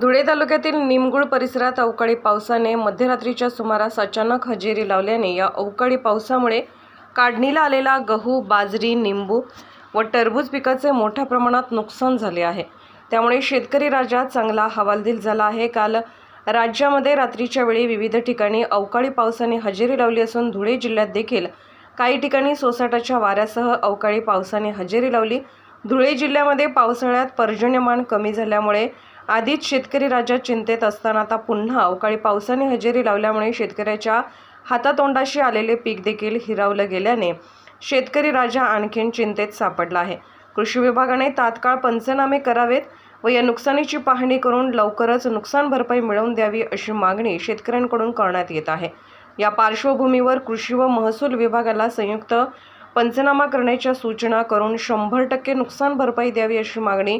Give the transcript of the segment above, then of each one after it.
धुळे तालुक्यातील निमगुळ परिसरात अवकाळी पावसाने मध्यरात्रीच्या सुमारास अचानक हजेरी लावल्याने या अवकाळी पावसामुळे काढणीला आलेला गहू बाजरी निंबू व टरबूज पिकाचे मोठ्या प्रमाणात नुकसान झाले आहे. त्यामुळे शेतकरी राजा चांगला हवालदिल झाला आहे. काल राज्यामध्ये रात्रीच्या वेळी विविध ठिकाणी अवकाळी पावसाने हजेरी लावली असून धुळे जिल्ह्यात देखील काही ठिकाणी सोसाट्याच्या वाऱ्यासह अवकाळी पावसाने हजेरी लावली. धुळे जिल्ह्यामध्ये पावसाळ्यात पर्जन्यमान कमी झाल्यामुळे आधीच शेतकरी राज्यात चिंतेत असताना आता पुन्हा अवकाळी पावसाने हजेरी लावल्यामुळे शेतकऱ्याच्या हातातोंडाशी आलेले पीक देखील हिरावलं गेल्याने शेतकरी राजा आणखीन चिंतेत सापडला आहे. कृषी विभागाने तात्काळ पंचनामे करावेत व या नुकसानीची पाहणी करून लवकरच नुकसान भरपाई मिळवून द्यावी अशी मागणी शेतकऱ्यांकडून करण्यात येत आहे. या पार्श्वभूमीवर कृषी व महसूल विभागाला संयुक्त पंचनामा करण्याच्या सूचना करून शंभर टक्के नुकसान भरपाई द्यावी अशी मागणी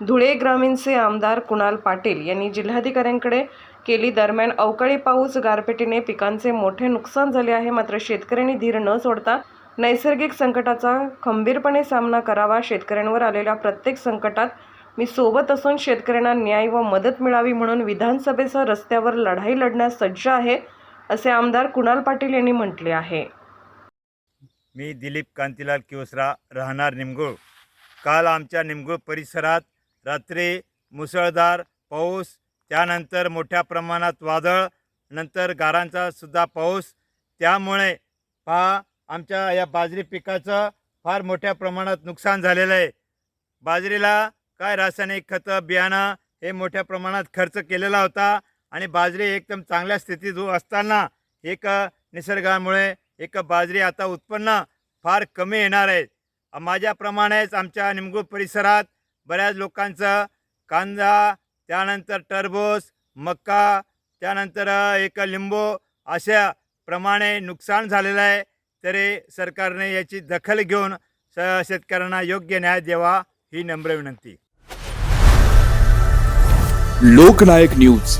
धुळे ग्रामीणचे आमदार कुणाल पाटील यांनी जिल्हाधिकाऱ्यांकडे केली दरम्यान अवकाळी पाऊस गारपिटीने पिकांचे मोठे नुकसान झाले आहे मात्र शेतकऱ्यांनी धीर न सोडता नैसर्गिक संकटाचा खंबीरपणे सामना करावा शेतकऱ्यांवर आलेल्या प्रत्येक संकटात मी सोबत असून शेतकऱ्यांना न्याय व मदत मिळावी म्हणून विधानसभेसह रस्त्यावर लढाई लढण्यास सज्ज आहे असे आमदार कुणाल पाटील यांनी म्हटले आहे. मी दिलीप कांतीलाल किवसरा राहणार निमगुळ. काल आमच्या निमगुळ परिसरात रात्री मुसळधार पाऊस त्यानंतर मोठ्या प्रमाणात वादळ नंतर गारांचा सुद्धा पाऊस. त्यामुळे पहा आमच्या या बाजरी पिकाचं फार मोठ्या प्रमाणात नुकसान झालेलं आहे. बाजरीला काय रासायनिक खतं बियाणं हे मोठ्या प्रमाणात खर्च केलेला होता आणि बाजरी एकदम चांगल्या स्थितीत असताना एक निसर्गामुळे एक बाजरी आता उत्पन्न फार कमी येणार आहे. माझ्याप्रमाणेच आमच्या निमगूळ परिसरात बऱ्याच लोकांचं कांदा त्यानंतर टरबूज मका त्यानंतर एक लिंबू अशा प्रमाणे नुकसान झालेलं आहे. तरी सरकारने याची दखल घेऊन स शेतकऱ्यांना योग्य न्याय द्यावा ही नम्र विनंती. लोकनायक न्यूज.